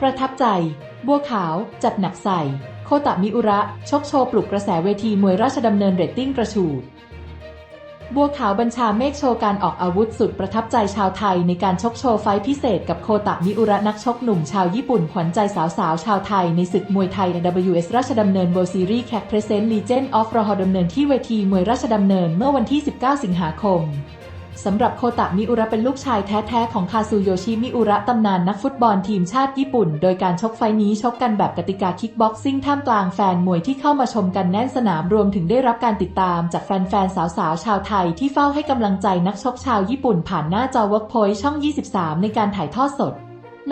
ประทับใจ บัวขาว จัดหนักใส่ โคตะมิอุระ ชกโชว์ปลุกกระแสเวทีมวยราชดำเนินเรตติ้งกระฉูดบัวขาวบัญชาเมฆโชว์การออกอาวุธสุดประทับใจชาวไทยในการชกโชว์ไฟพิเศษกับโคตะมิอุระนักชกหนุ่มชาวญี่ปุ่น ขวัญใจสาวๆ ชาวไทยในศึกมวยไทย WS ราชดำเนิน World Series Cat Present Legend of รอฮดำเนินที่เวทีมวยราชดำเนินเมื่อวันที่ 19 สิงหาคม สำหรับโคตะมิอุระเป็นลูกชายแท้ๆ ของคาซูโยชิมิอุระตำนานนักฟุตบอลทีมชาติญี่ปุ่น โดยการชกไฟนี้ชกกันแบบกติกาคิกบ็อกซิ่งท่ามกลางแฟนมวยที่เข้ามาชมกันแน่นสนามรวมถึงได้รับการติดตามจากแฟนๆ สาวๆ ชาวไทยที่เฝ้าให้กำลังใจนักชกชาวญี่ปุ่นผ่านหน้าจอ Workpoint ช่อง 23 ในการถ่ายทอดสด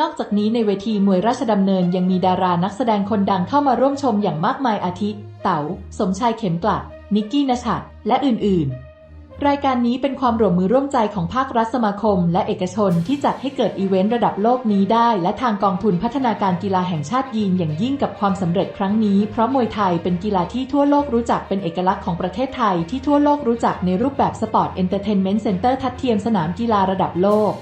นอกจากนี้ในเวทีมวยราชดำเนินยังมีดารานักแสดงคนดังเข้ามาร่วมชมอย่างมากมายอาทิ เต๋า สมชายเข็มกลัด นิกกี้นชัดและอื่นๆ รายการนี้เป็นความร่วมมือร่วมใจของภาครัฐสมาคม และเอกชนที่จัดให้เกิดอีเวนต์ระดับโลกนี้ได้ และทางกองทุนพัฒนาการกีฬาแห่งชาติยีนอย่างยิ่งกับความสำเร็จครั้งนี้ เพราะมวยไทยเป็นกีฬาที่ทั่วโลกรู้จักเป็นเอกลักษณ์ของประเทศไทยที่ทั่วโลกรู้จักในรูปแบบสปอร์ตเอนเตอร์เทนเมนต์เซ็นเตอร์ทัดเทียมสนามกีฬาระดับโลก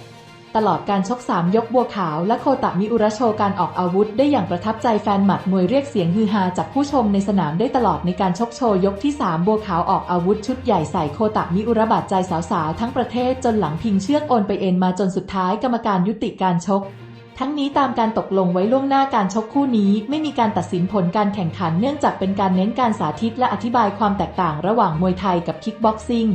ตลอดการชกสามยกบัวขาวและโคตะมิอุระโชว์การออกอาวุธได้อย่างประทับใจแฟนหมัดมวยเรียกเสียงฮือฮาจากผู้ชมในสนามได้ตลอดในการชกโชว์ยกที่ 3 บัวขาวออกอาวุธชุดใหญ่ใส่โคตะมิอุระบาดใจสาวๆทั้งประเทศจนหลังพิงเชือกโอนไปเอ็นมาจนสุดท้ายกรรมการยุติการชกทั้งนี้ตามการตกลงไว้ล่วงหน้าการชกคู่นี้ ไม่มีการตัดสินผลการแข่งขันเนื่องจากเป็นการเน้นการสาธิตและอธิบายความแตกต่างระหว่างมวยไทยกับคิกบ็อกซิ่ง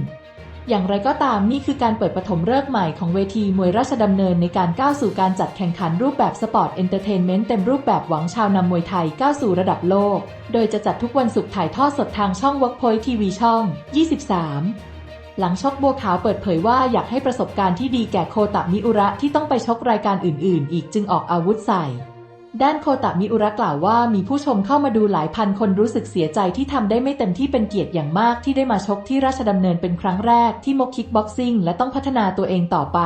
อย่างไรก็ตามนี่คือการเปิดปฐมฤกษ์ใหม่ของเวทีมวยราชดำเนินในการก้าวสู่การจัดแข่งขันรูปแบบสปอร์ตเอนเตอร์เทนเมนต์เต็มรูปแบบหวังชาวนำมวยไทยก้าวสู่ระดับโลก โดยจะจัดทุกวันศุกร์ถ่ายทอดสดทางช่อง Workpoint TV ช่อง 23หลังชกบัวขาวเปิดเผยว่าอยากให้ประสบการณ์ที่ดีแก่โคตะมิอุระที่ต้องไปชกรายการอื่น ๆ อีกจึงออกอาวุธใส่ ด้านโคตะมิอุระกล่าวว่ามีผู้ชมเข้ามาดูหลายพันคนรู้สึกเสียใจที่ทำได้ไม่เต็มที่เป็นเกียรติอย่างมากที่ได้มาชกที่ราชดำเนินเป็นครั้งแรกที่มกคิกบ็อกซิ่งและต้องพัฒนาตัวเองต่อไป